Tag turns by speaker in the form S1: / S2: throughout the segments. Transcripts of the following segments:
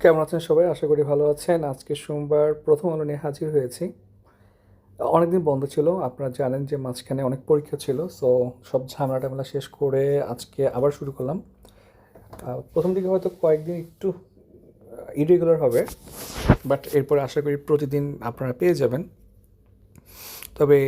S1: কেমন আছেন সবাই? আশা করি ভালো আছেন। আজকে সোমবার প্রথম আলো নিয়ে হাজির হয়েছি। অনেকদিন বন্ধ ছিল। আপনারা জানেন যে মাঝখানে অনেক পরীক্ষা ছিল। সো, সব ঝামেলা টামেলা শেষ করে আজকে আবার শুরু করলাম। প্রথম দিকে হয়তো কয়েকদিন একটু ইরেগুলার হবে। বাট এরপরে আশা করি প্রতিদিন আপনারা পেয়ে যাবেন। তবে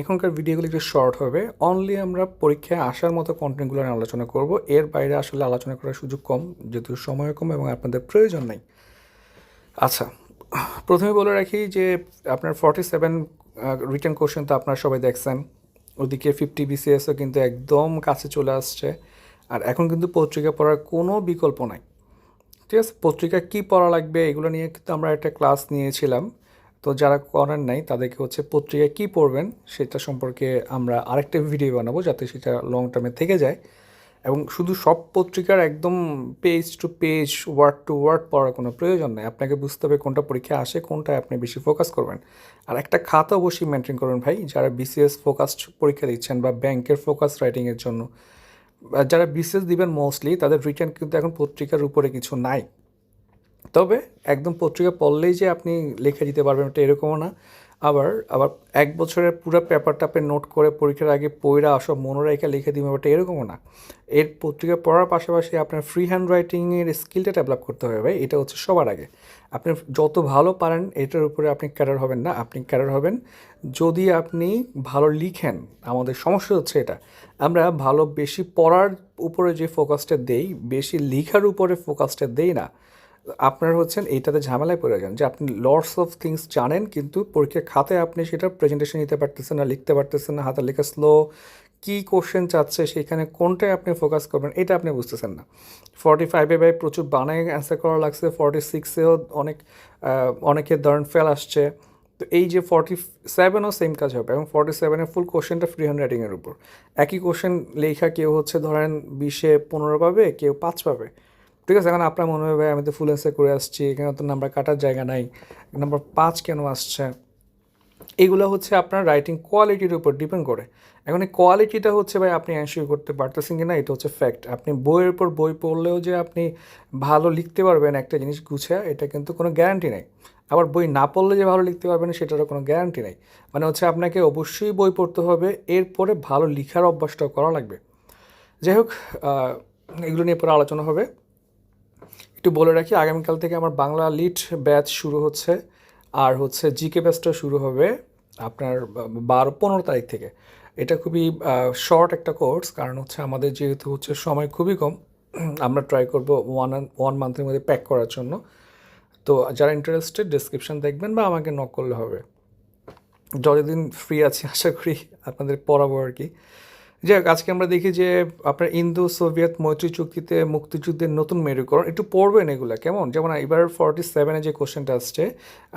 S1: এখনকার ভিডিওগুলো একটু শর্ট হবে। অনলি আমরা পরীক্ষায় আসার মতো কন্টেন্টগুলো নিয়ে আলোচনা করব। এর বাইরে আসলে আলোচনা করার সুযোগ কম, যেহেতু সময় কম এবং আপনাদের প্রয়োজন নেই। আচ্ছা প্রথমে বলে রাখি যে আপনার ফর্টি সেভেন রিটার্ন কোশ্চেন তো আপনারা সবাই দেখছেন। ওদিকে ফিফটি বিসিএসও কিন্তু একদম কাছে চলে আসছে। আর এখন কিন্তু পত্রিকা পড়ার কোনো বিকল্প নাই। ঠিক আছে? পত্রিকা কী পড়া লাগবে এগুলো নিয়ে কিন্তু আমরা একটা ক্লাস নিয়েছিলাম। তো যারা করেন নাই, তাদেরকে হচ্ছে পত্রিকায় কী পড়বেন সেটা সম্পর্কে আমরা আরেকটা ভিডিও বানাবো যাতে সেটা লং টার্মে থেকে যায়। এবং শুধু সব পত্রিকার একদম page to page word to word পড়ার কোনো প্রয়োজন নেই। আপনাকে বুঝতে হবে কোনটা পরীক্ষা আসে, কোনটায় আপনি বেশি ফোকাস করবেন। আর একটা খাতা অবশ্যই মেনটেন করবেন ভাই, যারা বিসিএস ফোকাস পরীক্ষা দিচ্ছেন বা ব্যাংকের ফোকাস রাইটিংয়ের জন্য যারা বিসিএস দিবেন মোস্টলি তাদের রিটার্ন কিন্তু এখন পত্রিকার উপরে কিছু নাই। তবে একদম পত্রিকা পড়লেই যে আপনি লিখে দিতে পারবেন ওটা এরকমও না। আবার আবার এক বছরের পুরো পেপারটা আপনি নোট করে পরীক্ষার আগে পইরা সব মনে রেখে লিখে দিবেন, ওটা এরকমও না। এর পত্রিকা পড়ার পাশাপাশি আপনার ফ্রি হ্যান্ড রাইটিংয়ের স্কিলটা ডেভেলপ করতে হবে ভাই, এটা হচ্ছে সবার আগে। আপনি যত ভালো পারেন, এটার উপরে আপনি ক্যাডার হবেন না, আপনি ক্যাডার হবেন যদি আপনি ভালো লিখেন, আমাদের সমস্যা হচ্ছে এটা। আমরা ভালো বেশি পড়ার উপরে যে ফোকাসটা দেই, বেশি লিখার উপরে ফোকাসটা দেই না। আপনার হচ্ছেন এইটাতে ঝামেলায় পড়ে যান যে আপনি লর্ডস অফ থিংস জানেন, কিন্তু পরীক্ষার খাতে আপনি সেটা প্রেজেন্টেশন নিতে পারতেছেন না, লিখতে পারতেছেন না, হাতের লেখা স্লো কী কোশ্চেন চাচ্ছে, সেখানে কোনটায় আপনি ফোকাস করবেন, এটা আপনি বুঝতেছেন না। ফর্টি ফাইভে ভাই প্রচুর বানায় অ্যান্সার করা লাগছে ফর্টি সিক্সেও অনেক অনেকের ধরেন ফেল আসছে। তো এই যে ফর্টি সেভেনও সেম কাজ হবে এবং ফর্টি সেভেনের ফুল কোশ্চেনটা ফ্রি হ্যান্ড রাইটিংয়ের উপর। একই কোশ্চেন লেখা কেউ হচ্ছে ধরেন বিশে পনেরো পাবে, কেউ পাঁচ পাবে। ঠিক আছে, এখন আপনার মনে হবে ভাই, আমি তো ফুল অ্যান্সার করে আসছি, এখানে তো নাম্বার কাটার জায়গা নাই নাম্বার পাঁচ কেন আসছে? এগুলো হচ্ছে আপনার রাইটিং কোয়ালিটির উপর ডিপেন্ড করে। এখন এই কোয়ালিটিটা হচ্ছে, ভাই, আপনি অ্যানশিওর করতে পারতেছেন কি না এটা হচ্ছে ফ্যাক্ট আপনি বইয়ের উপর বই পড়লেও যে আপনি ভালো লিখতে পারবেন, একটা জিনিস গুছা এটা কিন্তু কোনো গ্যারান্টি নেই। আবার বই না পড়লে যে ভালো লিখতে পারবেন, সেটারও কোনো গ্যারান্টি নেই। মানে হচ্ছে, আপনাকে অবশ্যই বই পড়তে হবে, এরপরে ভালো লিখার অভ্যাসটাও করা লাগবে। যাই হোক এগুলো নিয়ে পরে আলোচনা হবে। একটু বলে রাখি, আগামীকাল থেকে আমার বাংলা লিড ব্যাচ শুরু হচ্ছে, আর হচ্ছে জিকে ব্যাচটা শুরু হবে আপনার বারো, পনেরো তারিখ থেকে। এটা খুবই শর্ট একটা কোর্স কারণ হচ্ছে আমাদের যেহেতু হচ্ছে সময় খুবই কম, আমরা ট্রাই করব ওয়ান ওয়ান মান্থের মধ্যে প্যাক করার জন্য। তো যারা ইন্টারেস্টেড ডিসক্রিপশন দেখবেন বা আমাকে নক করলে হবে। যতদিন ফ্রি আছি, আশা করি আপনাদের পড়াবো আর কি। যাই হোক আজকে আমরা দেখি যে আপনার ইন্দো সোভিয়েত মৈত্রী চুক্তিতে মুক্তিযুদ্ধের নতুন মেরুকরণ, একটু পড়বেন এগুলো, কেমন? যেমন এবার ফর্টি সেভেনে যে কোশ্চেনটা আসছে,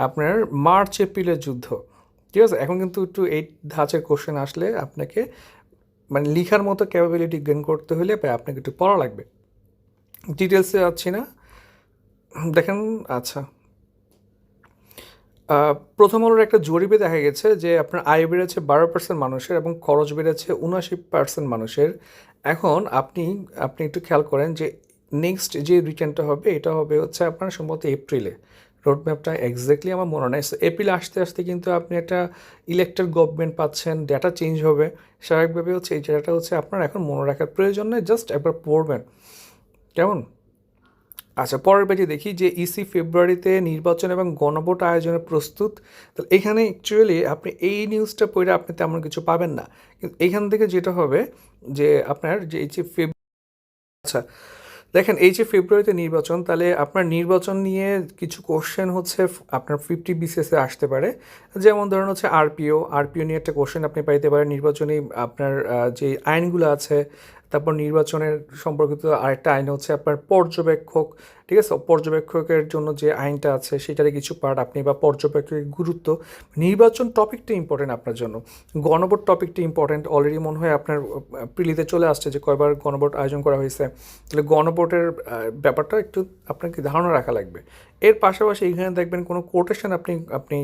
S1: আপনার মার্চ এপ্রিলের যুদ্ধ। ঠিক আছে, এখন কিন্তু একটু এই ধাঁচের কোশ্চেন আসলে আপনাকে মানে লিখার মতো ক্যাপাবিলিটি গেন করতে হলে আপনাকে একটু পড়া লাগবে। ডিটেলসে যাচ্ছি না। দেখেন আচ্ছা। প্রথম আলোর একটা জরিপে দেখা গেছে যে আপনার আয় বেড়েছে বারো পার্সেন্ট মানুষের এবং খরচ বেড়েছে উনআশি পার্সেন্ট মানুষের। এখন আপনি আপনি একটু খেয়াল করেন যে নেক্সট যে রিটার্নটা হবে এটা হবে হচ্ছে আপনার সম্ভবত এপ্রিলে। রোড ম্যাপটা এক্স্যাক্টলি আমার মনে নেই। So, এপ্রিল আসতে আসতে কিন্তু আপনি একটা ইলেকটেড গভর্নমেন্ট পাচ্ছেন ডেটা চেঞ্জ হবে। স্বাভাবিকভাবে হচ্ছে এই ডেটাটা হচ্ছে আপনার এখন মনে রাখার প্রয়োজন নেই জাস্ট একবার পড়বেন। কেমন? আচ্ছা পরের পেজে দেখি যে ইসি ফেব্রুয়ারিতে নির্বাচন এবং গণভোট আয়োজনে প্রস্তুত। তাহলে এখানে অ্যাকচুয়ালি আপনি এই নিউজটা পড়ে আপনি তেমন কিছু পাবেন না। কিন্তু এখান থেকে যেটা হবে যে আপনার যে এই যে ফেব আচ্ছা দেখেন এই যে ফেব্রুয়ারিতে নির্বাচন, তাহলে আপনার নির্বাচন নিয়ে কিছু কোশ্চেন হচ্ছে আপনার ফিফটি বিসিএসে আসতে পারে। যেমন ধরুন হচ্ছে আরপিও আরপিও নিয়ে একটা কোশ্চেন আপনি পাইতে পারেন। নির্বাচনী আপনার যে আইনগুলো আছে তারপর নির্বাচনের সম্পর্কিত আরেকটা আইন হচ্ছে আপনার পর্যবেক্ষক, ঠিক আছে? পর্যবেক্ষকের জন্য যে আইনটা আছে সেটারই কিছু পার্ট আপনি বা পর্যবেক্ষকের গুরুত্ব। নির্বাচন টপিকটা ইম্পর্টেন্ট আপনার জন্য। গণভোট টপিকটা ইম্পর্টেন্ট অলরেডি মনে হয় আপনার প্রিলিতে চলে আসছে যে কয়বার গণভোট আয়োজন করা হয়েছে। তাহলে গণভোটের ব্যাপারটা একটু আপনাকে ধারণা রাখা লাগবে। এর পাশাপাশি এখানে দেখবেন কোনো কোটেশন আপনি আপনি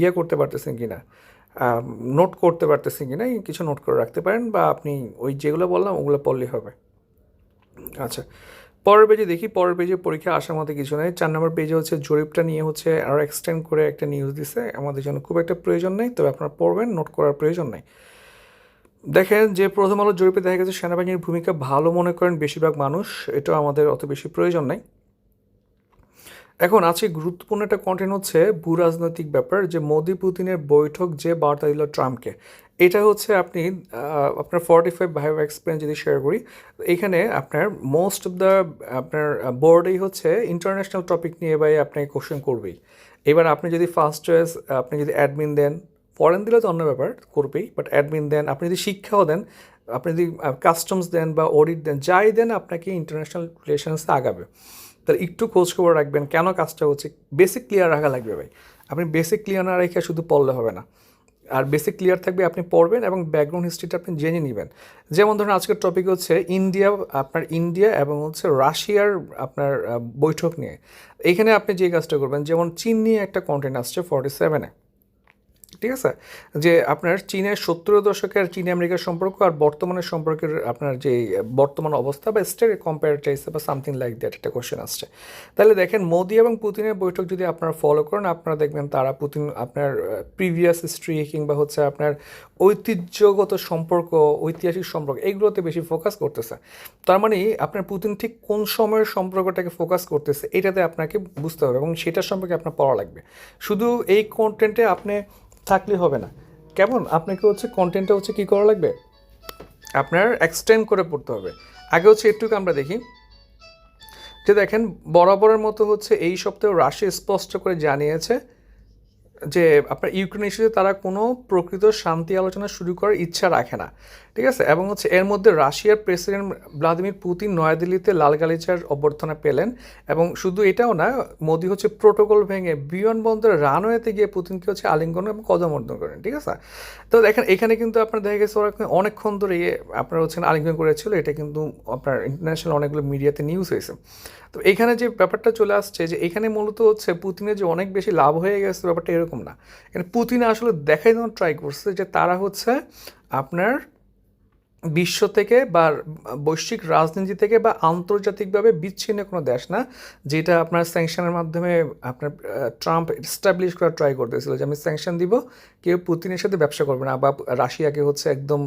S1: ইয়ে করতে পারতেছেন কি না নোট করতে পারতেছেন কি না কিছু নোট করে রাখতে পারেন বা আপনি ওই যেগুলো বললাম ওগুলো পড়লেই হবে। আচ্ছা পরের পেজে দেখি, পরের পেজে পরীক্ষা আসার মতো কিছু নেই। চার নম্বর পেজে হচ্ছে জরিপটা নিয়ে হচ্ছে আরও এক্সটেন্ড করে একটা নিউজ দিছে। আমাদের জন্য খুব একটা প্রয়োজন নেই, তবে আপনারা পড়বেন নোট করার প্রয়োজন নেই। দেখেন যে প্রথম আলো জরিপে দেখা গেছে, সেনাবাহিনীর ভূমিকা ভালো মনে করেন বেশিরভাগ মানুষ এটা আমাদের অত বেশি প্রয়োজন নেই। এখন আজকে গুরুত্বপূর্ণ একটা কন্টেন্ট হচ্ছে ভূ রাজনৈতিক ব্যাপার, যে মোদি পুতিনের বৈঠক যে বার্তা দিল ট্রাম্পকে। এটা হচ্ছে আপনি আপনার ফর্টি ফাইভ ভাইভ এক্সপিরিয়েন্স যদি শেয়ার করি, এখানে আপনার মোস্ট অফ দ্য আপনার বোর্ডেই হচ্ছে ইন্টারন্যাশনাল টপিক নিয়ে ভাই আপনি কোশ্চেন করবেই। এবার আপনি যদি ফার্স্ট চয়েস আপনি যদি অ্যাডমিন দেন ফরেন দিলে তো অন্য ব্যাপার, করবেই বাট অ্যাডমিন দেন, আপনি যদি শিক্ষাও দেন, আপনি যদি কাস্টমস দেন বা অডিট দেন, যাই দেন, আপনাকে ইন্টারন্যাশনাল রিলেশনসে আগাবে। তাহলে একটু খোঁজ খবর রাখবেন কেন কাজটা হচ্ছে। বেসিক ক্লিয়ার রাখা লাগবে ভাই। আপনি বেসিক ক্লিয়ার না রেখে শুধু পড়লে হবে না। আর বেসিক ক্লিয়ার থাকবে আপনি পড়বেন এবং ব্যাকগ্রাউন্ড হিস্ট্রিটা আপনি জেনে নেবেন। যেমন ধরুন আজকের টপিক হচ্ছে ইন্ডিয়া আপনার ইন্ডিয়া এবং হচ্ছে রাশিয়ার আপনার বৈঠক নিয়ে। এখানে আপনি যে কাজটা করবেন, যেমন চীন নিয়ে একটা কন্টেন্ট আসছে ফর্টি সেভেনে ঠিক আছে? যে আপনার চীনের সত্তর দশকের চীন আমেরিকার সম্পর্ক আর বর্তমানের সম্পর্কের আপনার যে বর্তমান অবস্থা বা স্টেট কম্পেয়ার চাইছে বা সামথিং লাইক দ্যাট একটা কোশ্চেন আসছে। তাহলে দেখেন, মোদি এবং পুতিনের বৈঠক যদি আপনারা ফলো করেন, আপনারা দেখবেন তারা পুতিন আপনার প্রিভিয়াস হিস্ট্রি কিংবা হচ্ছে আপনার ঐতিহ্যগত সম্পর্ক, ঐতিহাসিক সম্পর্ক এইগুলোতে বেশি ফোকাস করতেছে। তার মানে আপনার পুতিন ঠিক কোন সময়ের সম্পর্কটাকে ফোকাস করতেছে, এটাতে আপনাকে বুঝতে হবে এবং সেটার সম্পর্কে আপনার পড়া লাগবে। শুধু এই কন্টেন্টে আপনি থাকলে হবে না। কেমন? আপনাকে হচ্ছে কন্টেন্টটা হচ্ছে কী করা লাগবে? আপনার এক্সটেন্ড করে পড়তে হবে। আগে হচ্ছে একটুকু আমরা দেখি। যে দেখেন, বরাবরের মতো হচ্ছে এই সপ্তাহে রাশিয়া স্পষ্ট করে জানিয়েছে যে আপনার ইউক্রেন ইস্যুতে তারা কোনো প্রকৃত শান্তি আলোচনা শুরু করার ইচ্ছা রাখে না। ঠিক আছে? এবং হচ্ছে এর মধ্যে রাশিয়ার প্রেসিডেন্ট ভ্লাদিমির পুতিন নয়াদিল্লিতে লাল গালিচার অভ্যর্থনা পেলেন এবং শুধু এটাও না, মোদি হচ্ছে প্রোটোকল ভেঙে বিমানবন্দরের রানওয়েতে গিয়ে পুতিনকে হচ্ছে আলিঙ্গন এবং কদমর্দন করেন, ঠিক আছে? তো দেখেন, এখানে কিন্তু আপনার দেখা গেছে ওরা অনেকক্ষণ ধরে ইয়ে আপনার হচ্ছে আলিঙ্গন করেছিল, এটা কিন্তু আপনার ইন্টারন্যাশনাল অনেকগুলো মিডিয়াতে নিউজ হয়েছে। তো এখানে যে ব্যাপারটা চলে আসছে যে এখানে মূলত হচ্ছে পুতিনের যে অনেক বেশি লাভ হয়ে গেছে ব্যাপারটা এরকম না। এখানে পুতিন আসলে দেখাই দেওয়ার ট্রাই করছে যে তারা হচ্ছে আপনার বিশ্ব থেকে বা বৈশ্বিক রাজনীতি থেকে বা আন্তর্জাতিকভাবে বিচ্ছিন্ন কোনো দেশ না, যেটা আপনার স্যাংশনের মাধ্যমে আপনার ট্রাম্প এস্টাবলিশ করার ট্রাই করতেছিল যে আমি স্যাংশন দিব, কেউ পুতিনের সাথে ব্যবসা করবে না বা রাশিয়াকে হচ্ছে একদম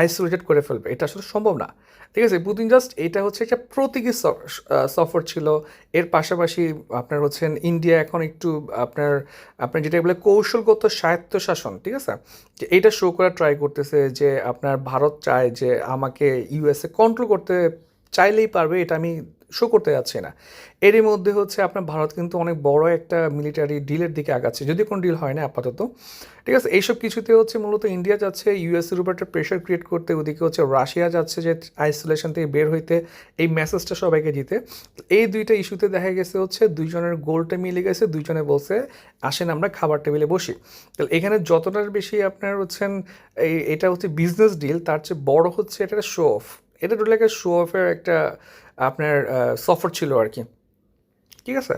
S1: আইসোলেটেড করে ফেলবে। এটা আসলে সম্ভব না। ঠিক আছে, পুতিন জাস্ট এটা হচ্ছে একটা প্রতীকী সফর ছিল। এর পাশাপাশি আপনার হচ্ছেন ইন্ডিয়া এখন একটু আপনার আপনার যেটা বলে কৌশলগত স্বায়ত্তশাসন, ঠিক আছে? যে এটা শো করা ট্রাই করতেছে যে আপনার ভারত চায় যে আমাকে ইউএসএ কন্ট্রোল করতে চাইলেই পারবে, এটা আমি শো করতে যাচ্ছে না। এরই মধ্যে হচ্ছে আপনার ভারত কিন্তু অনেক বড় একটা মিলিটারি ডিলের দিকে আগাচ্ছে। যদি কোনো ডিল হয় না আপাতত। ঠিক আছে, এইসব কিছুতে হচ্ছে মূলত ইন্ডিয়া যাচ্ছে ইউএসের উপর একটা প্রেশার ক্রিয়েট করতে, ওদিকে হচ্ছে রাশিয়া যাচ্ছে যে আইসোলেশন থেকে বের হইতে, এই মেসেজটা সবাইকে দিতে। এই দুইটা ইস্যুতে দেখা গেছে হচ্ছে দুইজনের গোলটা মিলে গেছে, দুইজনে বলছে, আসেন আমরা খাবার টেবিলে বসি। তাহলে এখানে যতটার বেশি আপনার হচ্ছেন এই এটা হচ্ছে বিজনেস ডিল তার চেয়ে বড় হচ্ছে এটা শো অফ এটা টোটাল একটা শো অফের একটা, আপনার সফর ছিল আর কি। ঠিক আছে?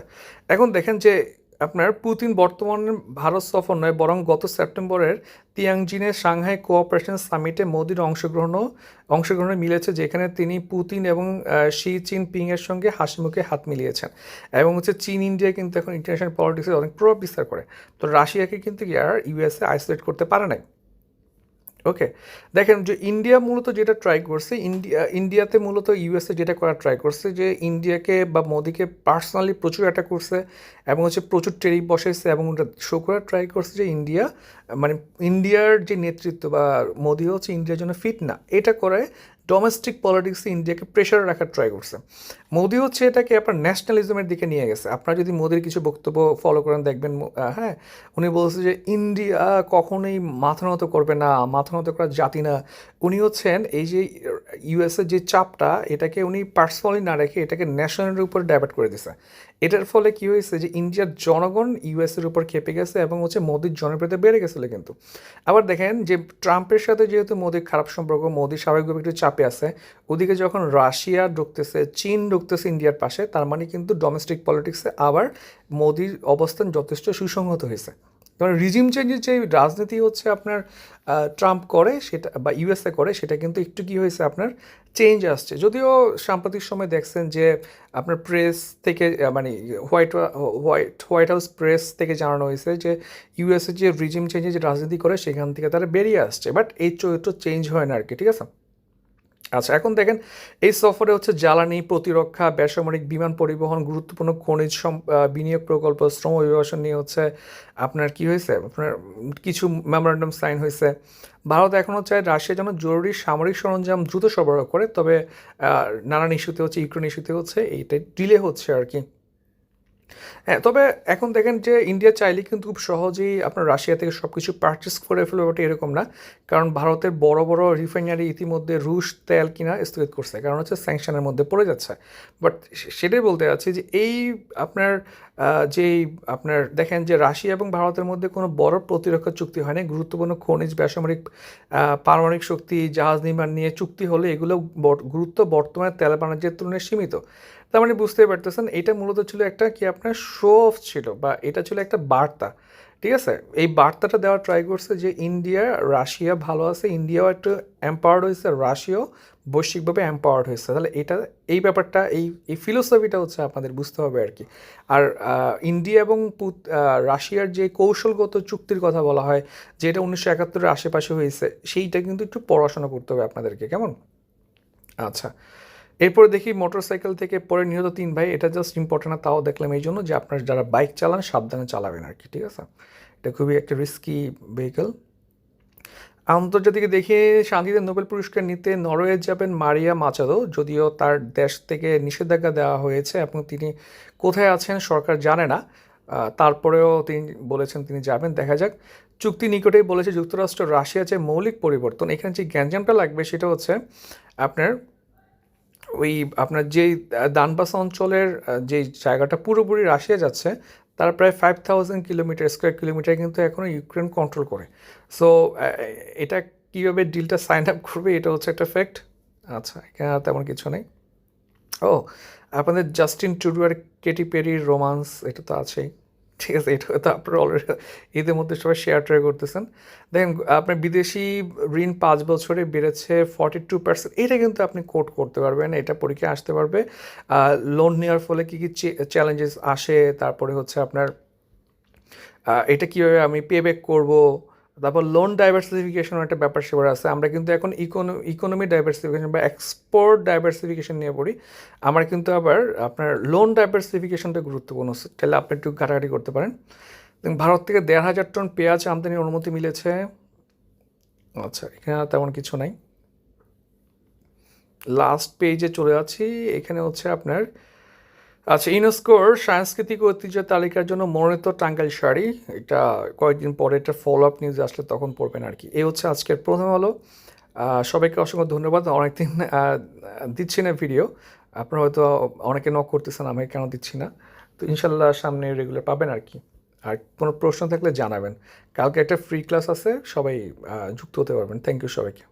S1: এখন দেখেন যে আপনার পুতিন বর্তমানে ভারত সফর নয়, বরং গত সেপ্টেম্বরের তিয়াংজিনের সাংহাই কোঅপারেশন সামিটে মোদির অংশগ্রহণও অংশগ্রহণে মিলেছে, যেখানে তিনি পুতিন এবং শি চিন পিংয়ের সঙ্গে হাসি মুখে হাত মিলিয়েছেন। এবং হচ্ছে চীন, ইন্ডিয়া কিন্তু এখন ইন্টারন্যাশনাল পলিটিক্সে অনেক প্রভাব বিস্তার করে। তো রাশিয়াকে কিন্তু ইউএসএ আইসোলেট করতে পারে নাই। ওকে দেখেন যে ইন্ডিয়া মূলত যেটা ট্রাই করছে ইন্ডিয়া ইন্ডিয়াতে মূলত ইউএসএ যেটা করার ট্রাই করছে যে ইন্ডিয়াকে বা মোদিকে পার্সোনালি প্রচুর অ্যাটাক করছে এবং হচ্ছে প্রচুর টেরিফ বসাইছে এবং ওটা শো করার ট্রাই করছে যে ইন্ডিয়া মানে ইন্ডিয়ার যে নেতৃত্ব বা মোদি হচ্ছে ইন্ডিয়ার জন্য ফিট না। এটা করে ডোমেস্টিক পলিটিক্সে ইন্ডিয়াকে প্রেশার রাখার ট্রাই করছে। মোদি হচ্ছে এটাকে আপনার ন্যাশনালিজমের দিকে নিয়ে গেছে। আপনারা যদি মোদির কিছু বক্তব্য ফলো করেন, দেখবেন হ্যাঁ উনি বলছে যে ইন্ডিয়া কখনোই মাথা নত করবে না, মাথা নত করার জাতি না। উনি হচ্ছেন এই যে ইউএসএ যে চাপটা, এটাকে উনি পার্সোনালি না রেখে এটাকে ন্যাশনালের উপর ডাইভার্ট করে দিছে। এটার ফলে কী হয়েছে যে ইন্ডিয়ার জনগণ ইউএসের উপর খেপে গেছে এবং হচ্ছে মোদির জনপ্রিয়তা বেড়ে গেছিল কিন্তু। আবার দেখেন যে ট্রাম্পের সাথে যেহেতু মোদির খারাপ সম্পর্ক, মোদি স্বাভাবিকভাবে একটু চাপে আছে। ওদিকে যখন রাশিয়া ঢুকতেছে, চীন ঢুকতেছে ইন্ডিয়ার পাশে, তার মানে কিন্তু ডোমেস্টিক পলিটিক্সে আবার মোদির অবস্থান যথেষ্ট সুসংহত হয়েছে। কারণ রিজিম চেঞ্জের যে রাজনীতি হচ্ছে আপনার ট্রাম্প করে সেটা বা ইউএসএ করে, সেটা কিন্তু একটু কি হয়েছে আপনার চেঞ্জ আসছে। যদিও সাম্প্রতিক সময় দেখছেন যে আপনার প্রেস থেকে মানে white white white house press থেকে জানানো হয়েছে যে ইউএসএ যে রিজিম চেঞ্জের যে রাজনীতি করে, সেখান থেকে তারা বেরিয়ে আসছে। বাট এই চরিত্র চেঞ্জ হয় না আর কি, ঠিক আছে? আচ্ছা এখন দেখেন, এই সফরে হচ্ছে জ্বালানি, প্রতিরক্ষা, বেসামরিক বিমান পরিবহন, গুরুত্বপূর্ণ খনিজ বিনিয়োগ প্রকল্প, শ্রম অভিবাসন নিয়ে হচ্ছে আপনার কি হয়েছে? আপনার কিছু মেমোরেন্ডাম সাইন হয়েছে। ভারত এখনও চায় রাশিয়া যেন জরুরি সামরিক সরঞ্জাম দ্রুত সরবরাহ করে, তবে নানান ইস্যুতে হচ্ছে, ইউক্রেন ইস্যুতে হচ্ছে, এইটাই ডিলে হচ্ছে আর কি। হ্যাঁ তবে এখন দেখেন যে ইন্ডিয়া চাইলে কিন্তু খুব সহজেই আপনার রাশিয়া থেকে সব কিছু পারচেস করে ফেলবে ওটা এরকম না। কারণ ভারতের বড় বড় রিফাইনারি ইতিমধ্যে রুশ তেল কিনা স্থগিত করছে। কারণ হচ্ছে স্যাংশনের মধ্যে পড়ে যাচ্ছে। বাট সেটাই বলতে যাচ্ছি যে এই আপনার যেই আপনার দেখেন যে রাশিয়া এবং ভারতের মধ্যে কোনো বড় প্রতিরক্ষা চুক্তি হয়নি। গুরুত্বপূর্ণ খনিজ, বেসামরিক পারমাণবিক শক্তি, জাহাজ নির্মাণ নিয়ে চুক্তি হলে এগুলো গুরুত্ব বর্তমানে তেল বাণিজ্যের তুলনায় সীমিত। তার মানে বুঝতেই পারতেছেন, এটা মূলত ছিল একটা কি আপনার শো অফ ছিল বা এটা ছিল একটা বার্তা। ঠিক আছে? এই বার্তাটা দেওয়ার ট্রাই করছে যে ইন্ডিয়া, রাশিয়া ভালো আছে, ইন্ডিয়াও একটু এম্পাওয়ার্ড হয়েছে, রাশিয়াও বৈশ্বিকভাবে এম্পাওয়ার্ড হয়েছে। তাহলে এটা, এই ব্যাপারটা, এই এই ফিলোসফিটা হচ্ছে আপনাদের বুঝতে হবে আর কি। আর ইন্ডিয়া এবং রাশিয়ার যে কৌশলগত চুক্তির কথা বলা হয়, যেটা উনিশশো একাত্তরের আশেপাশে হয়েছে, সেইটা কিন্তু একটু পড়াশোনা করতে হবে আপনাদেরকে, কেমন? আচ্ছা। এরপরে দেখি মোটরসাইকেল থেকে পরে নিহত তিন ভাই। এটা জাস্ট ইম্পর্টেন্ট না, তাও দেখলাম এই জন্য যে আপনার যারা বাইক চালান, সাবধানে চালাবেন আর কি, ঠিক আছে? এটা খুবই একটা রিস্কি ভেহিকেল আন্তর্জাতিক দেখে শান্তিতে নোবেল পুরস্কার নিতে নরওয়ে যাবেন মারিয়া মাচাদো, যদিও তার দেশ থেকে নিষেধাজ্ঞা দেওয়া হয়েছে এবং তিনি কোথায় আছেন সরকার জানে না। তারপরেও তিনি বলেছেন তিনি যাবেন, দেখা যাক। চুক্তি নিকটেই বলেছে যুক্তরাষ্ট্র রাশিয়া যে মৌলিক পরিবর্তন, এখানে যে গ্যাঞ্জামটা লাগবে সেটা হচ্ছে আপনার ওই আপনার যেই দানবাস অঞ্চলের যেই জায়গাটা পুরোপুরি রাশিয়া যাচ্ছে, তার প্রায় five thousand kilometre square kilometre কিন্তু এখনও ইউক্রেন কন্ট্রোল করে। সো এটা কীভাবে ডিলটা সাইন আপ করবে, এটা হচ্ছে একটা ফ্যাক্ট আচ্ছা এখানে তেমন কিছু নেই। ও, আপনাদের জাস্টিন টুডুয়ার কেটি পেরির রোমান্স এটা তো আছেই। ঠিক আছে, এটা তো আপনারা অলরেডি এদের মধ্যে সবাই শেয়ার ট্রাই করতেছেন। দেখেন আপনার বিদেশি ঋণ পাঁচ বছরে বেড়েছে ফর্টি টু পার্সেন্ট এটা কিন্তু আপনি কোট করতে পারবেন, এটা পরীক্ষায় আসতে পারবে। লোন নেওয়ার ফলে কী কী চ্যালেঞ্জেস আসে, তারপরে হচ্ছে আপনার এটা কীভাবে আমি পে ব্যাক করব তারপর লোন ডাইভার্সিফিকেশন একটা ব্যাপার সেবার আছে। আমরা কিন্তু এখন ইকোনো ইকোনমি ডাইভার্সিফিকেশন বা এক্সপোর্ট ডাইভার্সিফিকেশন নিয়ে পড়ি। আমার কিন্তু আবার আপনার লোন ডাইভার্সিফিকেশনটা গুরুত্বপূর্ণ। তাহলে আপনি একটু ঘাটাঘাটি করতে পারেন। ভারত থেকে দেড় হাজার টন পেঁয়াজ আমদানির অনুমতি মিলেছে। আচ্ছা এখানে তেমন কিছু নাই। লাস্ট পেজে চলে যাচ্ছি। এখানে হচ্ছে আপনার আচ্ছা ইউনেস্কোর সাংস্কৃতিক ঐতিহ্য তালিকার জন্য মনোনীত টাঙ্গাইল শাড়ি, এটা কয়েকদিন পরে এটা ফলো আপ নিউজ আসলে তখন পড়বেন আর কি। এই হচ্ছে আজকের প্রথম হলো সবাইকে অসংখ্য ধন্যবাদ। অনেকদিন দিচ্ছি না ভিডিও আপনারা হয়তো অনেকে নক করতেছেন, আমি কেন দিচ্ছি না? তো ইনশাল্লাহ সামনে রেগুলার পাবেন আর কি। আর কোনো প্রশ্ন থাকলে জানাবেন। কালকে একটা ফ্রি ক্লাস আছে, সবাই যুক্ত হতে পারবেন। থ্যাংক ইউ সবাইকে।